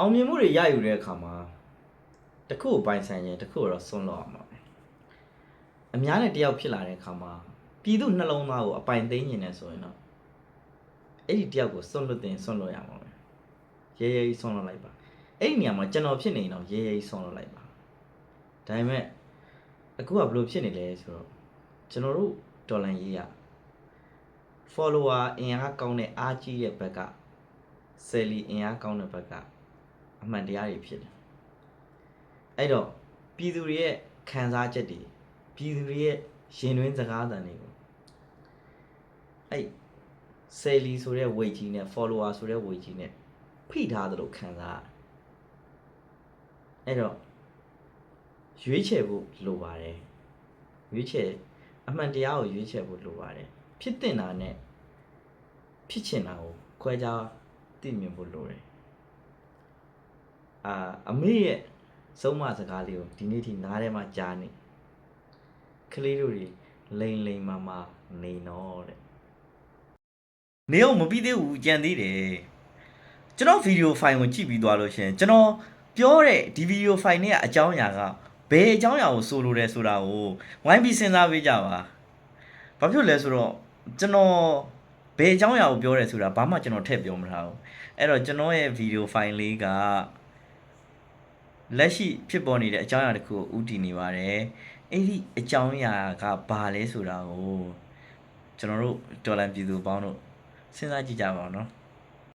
အောင်မြင်မှုတွေရယူတဲ့အခါမှာတစ်ခုကိုပိုင်ဆိုင်ရင်တစ်ခုကိုတော့စွန့်လို့အောင်ပါပဲအများနဲ့တယောက်ဖြစ်လာတဲ့အခါမှာပြည်သူနှလုံးသားကိုအပိုင်သိမ်းနေတယ်ဆိုရင်တော့အဲ့ဒီတယောက်ကိုစွန့်လွတ်တင်စွန့်လွတ်ရမှာပဲရဲရဲကြီးစွန့်လွတ်လိုက်ပါအဲ့ဒီနေရာမှာကျွန်တော်ဖြစ်နေရင်တော့ရဲရဲကြီးစွန့်လွတ်လိုက်ပါဒါပေမဲ့အခုကဘယ်လိုဖြစ်နေလဲဆိုတော့ကျွန်တော်တို့ဒေါ်လာရေးရ follower အင်အားကောင်းတဲ့အားကြီးတဲ့ဘက်ကဆယ်လီအင်အားကောင်းတဲ့ဘက်က အမှန်တရားတွေဖြစ်တယ်အဲ့တော့ပြည်သူတွေရဲ့ခံစားချက်တွေပြည်သူတွေရဲ့ရင်တွင်းစကားသံတွေကိုအဲ့ဆယ်လီဆိုတဲ့ဝေကြီးနဲ့ follower ဆိုတဲ့ဝေကြီးနဲ့ဖိထားသလိုခံစားရတယ်အဲ့တော့ရွေးချယ်ဖို့လိုပါတယ်ရွေးချယ်အမှန်တရားကိုရွေးချယ်ဖို့လိုပါတယ်ဖြစ်တင်တာနဲ့ဖြစ်ချင်တာကိုခွဲခြားသိမြင်ဖို့လိုတယ် အာအမေရဲ့ဆုံးမစကားလေးကိုဒီနေ့ထိနားထဲမှာကြားနေကလေးတို့တွေလိန်လိန်မာမာနေတော့တဲ့နေအောင်မပြီးသေးဘူးကြံသေးတယ်ကျွန်တော်ဗီဒီယိုဖိုင်ကိုကြည့်ပြီးသွားလို့ရှရင်ကျွန်တော်ပြောတဲ့ဒီဗီဒီယိုဖိုင်နဲ့အကြောင်းအရာကဘယ်အကြောင်းအရာကိုဆိုလိုတယ်ဆိုတာကိုဝိုင်းပြီးစဉ်းစားပေးကြပါဘာဖြစ်လဲဆိုတော့ကျွန်တော်ဘယ်အကြောင်းအရာကိုပြောတယ်ဆိုတာဘာမှကျွန်တော်ထည့်ပြောမထားဘူးအဲ့တော့ကျွန်တော်ရဲ့ဗီဒီယိုဖိုင်လေးက လက်ရှိဖြစ်ပေါ်နေတဲ့အကြောင်းအရာတစ်ခုကိုဥတည်နေပါတယ်အဲ့ဒီအကြောင်းအရာကဘာလဲဆိုတာကိုကျွန်တော်တို့ဒေါ်လာပြည်သူပေါင်းတို့စဉ်းစားကြည့်ကြပါဦးနော်